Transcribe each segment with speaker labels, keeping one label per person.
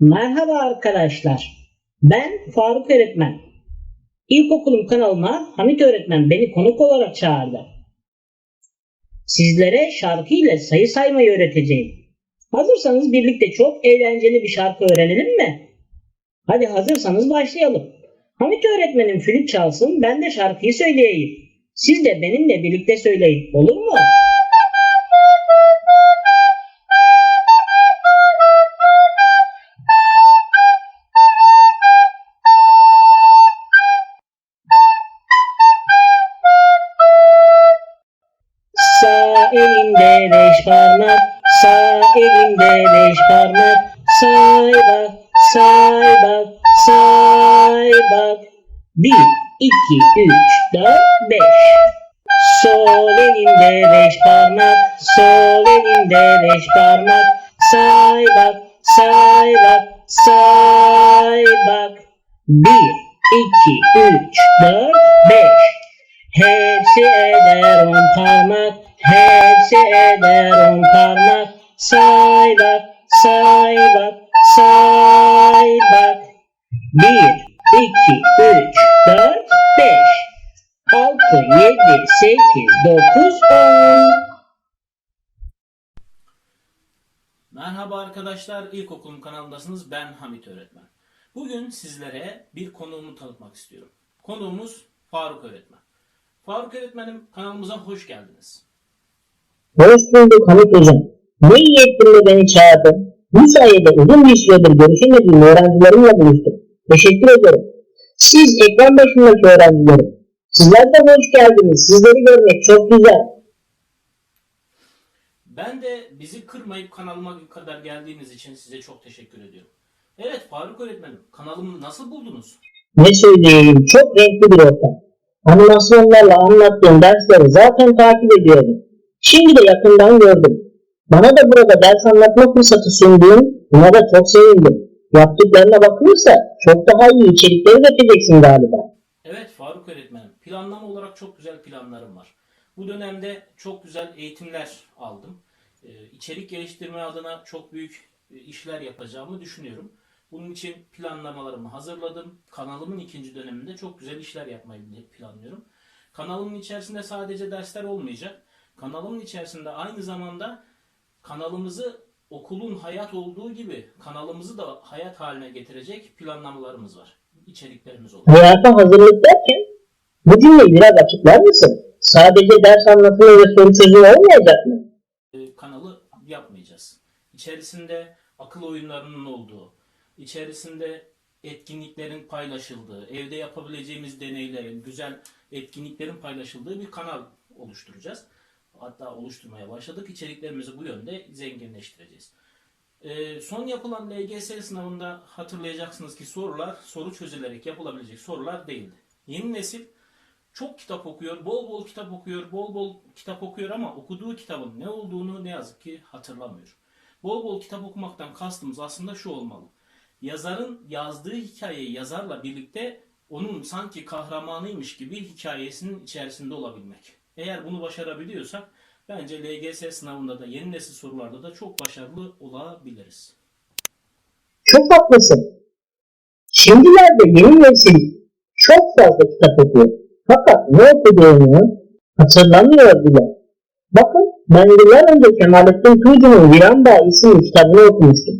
Speaker 1: Merhaba arkadaşlar. Ben Faruk öğretmen. İlkokulum kanalına Hamit öğretmen beni konuk olarak çağırdı. Sizlere şarkı ile sayı saymayı öğreteceğim. Hazırsanız birlikte çok eğlenceli bir şarkı öğrenelim mi? Hadi hazırsanız başlayalım. Hamit öğretmenim flüt çalsın, ben de şarkıyı söyleyeyim. Siz de benimle birlikte söyleyin, olur mu? Sağ elinde beş parmak, sağ elinde beş parmak. Say bak, say bak, say bak. Bir, iki, üç, dört, beş. Sol elinde beş parmak, sol elinde beş parmak. Say bak, say bak, say bak. Bir, iki, üç, dört, beş. Hepsi eder on parmak, hepsi eder on parmak. Say bak, say bak, say bak. Bir, iki, üç, dört, beş. Altı, yedi, sekiz, dokuz, on.
Speaker 2: Merhaba arkadaşlar, İlkokulum kanalındasınız. Ben Hamit Öğretmen. Bugün sizlere bir konuğumu tanıtmak istiyorum. Konuğumuz Faruk Öğretmen. Faruk Öğretmenim kanalımıza hoş geldiniz.
Speaker 1: Hoş bulduk Hamit Hocam. Ne iyi ettin de beni çağırdın. Bu sayede uzun bir süredir görüşemediğim öğrencilerimle buluştum. Teşekkür ederim. Siz ekran başındaki öğrencilerim. Sizler de hoş geldiniz. Sizleri görmek çok güzel.
Speaker 2: Ben de bizi kırmayıp kanalıma kadar geldiğiniz için size çok teşekkür ediyorum. Evet Faruk Öğretmenim, kanalımı nasıl buldunuz?
Speaker 1: Ne söyleyeyim çok renkli bir ortam. Animasyonlarla anlattığım dersleri zaten takip ediyorum. Şimdi de yakından gördüm. Bana da burada ders anlatma fırsatı sunduğun buna da çok sevindim. Yaptıklarına bakılırsa çok daha iyi içerikler üreteceksin galiba.
Speaker 2: Evet Faruk Öğretmenim, planlama olarak çok güzel planlarım var. Bu dönemde çok güzel eğitimler aldım. Ee, içerik geliştirme adına çok büyük e, işler yapacağımı düşünüyorum. Bunun için planlamalarımı hazırladım. Kanalımın ikinci döneminde çok güzel işler yapmayı planlıyorum. Kanalımın içerisinde sadece dersler olmayacak. Kanalımın içerisinde aynı zamanda kanalımızı okulun hayat olduğu gibi kanalımızı da hayat haline getirecek planlamalarımız var. İçeriklerimiz olacak.
Speaker 1: Hayata hazırlık derken bu cümleyi biraz açıklar mısın? Sadece ders anlatımı ve soru çözümü olmayacak mı?
Speaker 2: e, kanalı yapmayacağız. İçerisinde akıl oyunlarının olduğu, içerisinde etkinliklerin paylaşıldığı, evde yapabileceğimiz deneylerin, güzel etkinliklerin paylaşıldığı bir kanal oluşturacağız. Hatta oluşturmaya başladık. İçeriklerimizi bu yönde zenginleştireceğiz. E, son yapılan LGS sınavında hatırlayacaksınız ki sorular soru çözülerek yapılabilecek sorular değildi. Yeni nesil çok kitap okuyor, bol bol kitap okuyor, bol bol kitap okuyor ama okuduğu kitabın ne olduğunu ne yazık ki hatırlamıyor. Bol bol kitap okumaktan kastımız aslında şu olmalı. Yazarın yazdığı hikayeyi yazarla birlikte onun sanki kahramanıymış gibi hikayesinin içerisinde olabilmek. Eğer bunu başarabiliyorsak bence LGS sınavında da yeni nesil sorularda da çok başarılı olabiliriz.
Speaker 1: Çok haklısın. Şimdilerde yeni nesil çok fazla kitap okuyor. Fakat ne okuduğunu hatırlamıyor bile. Bakın ben yıllar önce Kemalettin Tuğcu'nun Viran Bağı isimli kitabını okumuştum.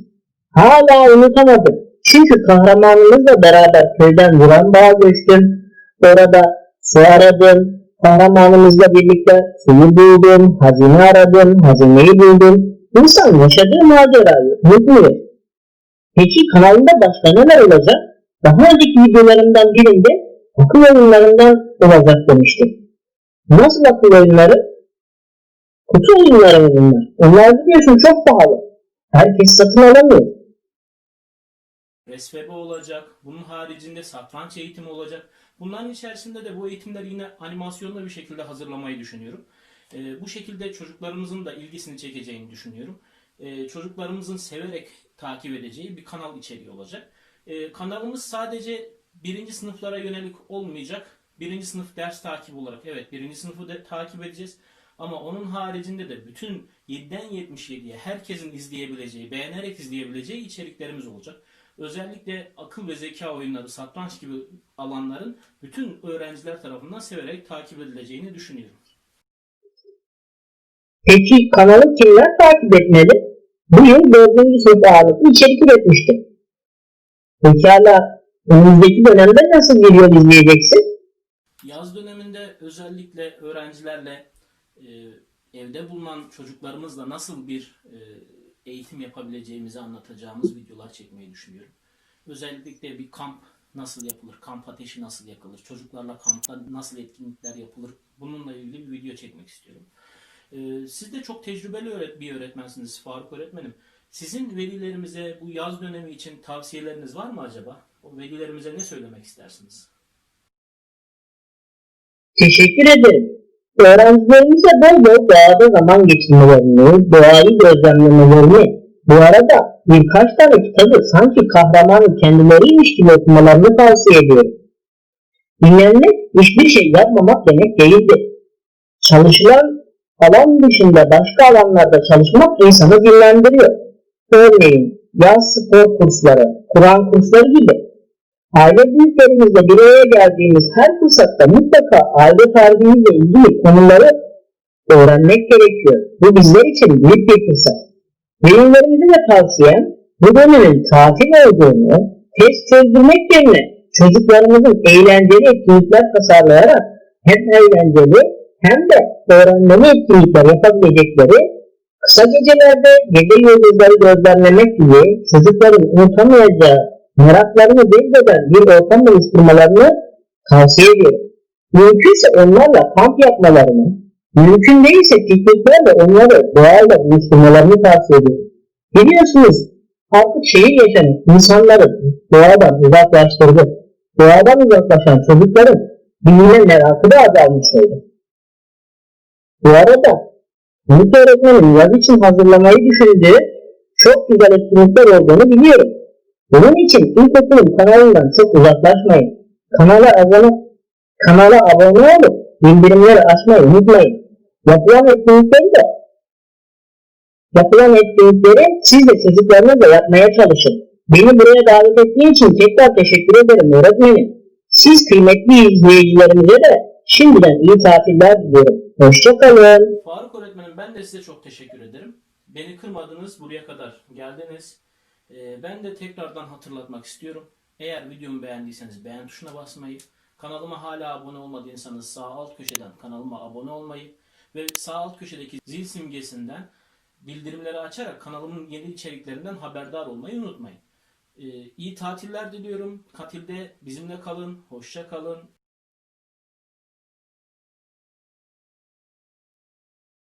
Speaker 1: Hala unutamadım. Çünkü kahramanımızla beraber köyden Viran Bağı göçtüm. Orada su aradım. Kahramanımızla birlikte suyu buldum, hazine aradım, hazineyi buldum. İnsan yaşadığı macerayı unutmuyor. Peki kanalında başka neler olacak? Daha önceki videolarımdan birinde akıl oyunlarından olacak demiştim. Nasıl akıl oyunları? Kutu oyunları mı bunlar? Onlar biliyorsun çok pahalı. Herkes satın alamıyor.
Speaker 2: Resfebe olacak. Bunun haricinde satranç eğitimi olacak. Bunların içerisinde de bu eğitimler yine animasyonlu bir şekilde hazırlamayı düşünüyorum. Ee, bu şekilde çocuklarımızın da ilgisini çekeceğini düşünüyorum. Ee, çocuklarımızın severek takip edeceği bir kanal içeriği olacak. Ee, kanalımız sadece birinci sınıflara yönelik olmayacak. Birinci sınıf ders takibi olarak evet birinci sınıfı da takip edeceğiz. Ama onun haricinde de bütün 7'den 77'ye herkesin izleyebileceği, beğenerek izleyebileceği içeriklerimiz olacak. Özellikle akıl ve zeka oyunları, satranç gibi alanların bütün öğrenciler tarafından severek takip edileceğini düşünüyorum.
Speaker 1: Peki kanalı kimler takip etmeli? Bu yıl 4. sınıf ağırlıklı içerik üretmiştim. Pekala önümüzdeki dönemde nasıl yol izleyeceksin?
Speaker 2: Yaz döneminde özellikle öğrencilerle e, evde bulunan çocuklarımızla nasıl bir e, eğitim yapabileceğimizi anlatacağımız videolar çekmeyi düşünüyorum. Özellikle bir kamp nasıl yapılır, kamp ateşi nasıl yakılır, çocuklarla kampta nasıl etkinlikler yapılır bununla ilgili bir video çekmek istiyorum. E, siz de çok tecrübeli bir öğretmensiniz Faruk öğretmenim. Sizin velilerimize bu yaz dönemi için tavsiyeleriniz var mı acaba? O velilerimize ne söylemek istersiniz?
Speaker 1: Teşekkür ederim. Öğrencilerimize bol bol doğada zaman geçirmelerini, doğayı gözlemlemelerini, bu arada birkaç tane kitabı sanki kahramanın kendileriymiş gibi okumalarını tavsiye ediyorum. Dinlenmek hiçbir şey yapmamak demek değildir. Çalışılan alan dışında başka alanlarda çalışmak insanı dinlendiriyor. Örneğin yaz spor kursları, Kur'an kursları gibi. Aile büyüklerimizle bir araya geldiğimiz her fırsatta mutlaka aile tarihinizle ilgili konuları öğrenmek gerekiyor. Bu bizler için büyük bir fırsat. Velilerimize de tavsiyem bu dönemin tatil olduğunu test çözdürmek yerine çocuklarımızın eğlenceli etkinlikler tasarlayarak hem eğlenceli hem de öğrenmeli etkinlikler yapabilecekleri kısa gecelerde gece yıldızları gözlemlemek gibi çocukların unutamayacağı meraklarını cezbeden bir ortam oluşturmalarını tavsiye ediyorum. Mümkünse onlarla kamp yapmalarını, mümkün değilse pikniklerle onları doğayla buluşturmalarını tavsiye ediyorum. Biliyorsunuz artık şehir yaşayan insanları doğadan uzaklaştırdı. Doğadan uzaklaşan çocukların bilimine merakı da azalmış oldu. Bu arada Ümit öğretmenin yaz için hazırlamayı düşündüğü çok güzel etkinlikler olduğunu biliyorum. Bunun için ilkokulun kanalından çok uzaklaşmayın. Kanala abone, kanala abone olup bildirimleri açmayı unutmayın. Yapılan etkinlikleri de yapılan etkinlikleri siz de çocuklarınızla yapmaya çalışın. Beni buraya davet ettiğin için tekrar teşekkür ederim öğretmenim. Siz kıymetli izleyicilerimize de şimdiden iyi tatiller diliyorum. Hoşçakalın.
Speaker 2: Faruk öğretmenim ben de size çok teşekkür ederim. Beni kırmadınız, buraya kadar geldiniz. Ee, ben de tekrardan hatırlatmak istiyorum. Eğer videomu beğendiyseniz beğen tuşuna basmayı, kanalıma hala abone olmadıysanız sağ alt köşeden kanalıma abone olmayı ve sağ alt köşedeki zil simgesinden bildirimleri açarak kanalımın yeni içeriklerinden haberdar olmayı unutmayın. Ee, iyi tatiller diliyorum. Katilde bizimle kalın, hoşça kalın.